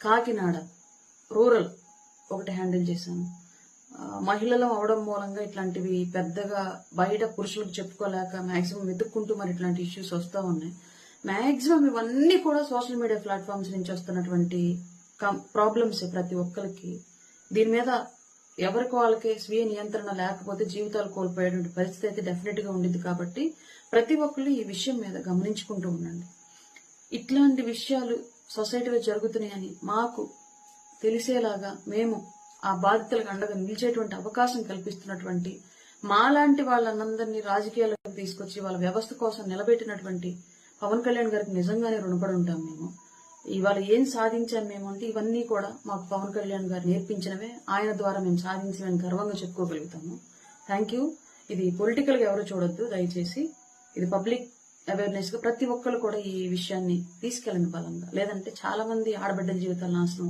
Kakinada rural ఒకటి handle చేశాను. మహిళలు అవడం మూలంగా ఇట్లాంటివి పెద్దగా బయట పురుషులకు చెప్పుకోలేక మాక్సిమం వెతుక్కుంటూ మరి ఇట్లాంటి ఇష్యూస్ వస్తూ ఉన్నాయి. మాక్సిమం ఇవన్నీ కూడా సోషల్ మీడియా ప్లాట్ఫామ్స్ నుంచి వస్తున్నటువంటి ప్రాబ్లమ్స్ ప్రతి ఒక్కరికి. దీని మీద ఎవరికి వాళ్ళకి స్వీయ నియంత్రణ లేకపోతే జీవితాలు కోల్పోయేటువంటి పరిస్థితి అయితే డెఫినెట్గా ఉండింది కాబట్టి ప్రతి ఒక్కళ్ళు ఈ విషయం మీద గమనించుకుంటూ ఉండండి. ఇట్లాంటి విషయాలు సొసైటీలో జరుగుతున్నాయని మాకు తెలిసేలాగా మేము ఆ బాధితులకు అండగా నిలిచేటువంటి అవకాశం కల్పిస్తున్నటువంటి మాలాంటి వాళ్ళందరినీ రాజకీయాలకు తీసుకొచ్చి వాళ్ళ వ్యవస్థ కోసం నిలబెట్టినటువంటి పవన్ కళ్యాణ్ గారికి నిజంగానే రుణపడి ఉంటాం మేము. ఇవాళ ఏం సాధించాం మేము అంటే ఇవన్నీ కూడా మాకు పవన్ కళ్యాణ్ గారు నేర్పించినవే. ఆయన ద్వారా మేము సాధించమని గర్వంగా చెప్పుకోగలుగుతాము. థ్యాంక్ యూ ఇది పొలిటికల్గా ఎవరు చూడొద్దు. దయచేసి ఇది పబ్లిక్ అవేర్నెస్గా ప్రతి ఒక్కరు కూడా ఈ విషయాన్ని తీసుకెళ్ళండి బలంగా. లేదంటే చాలా మంది ఆడబిడ్డల జీవితాలు నాశనం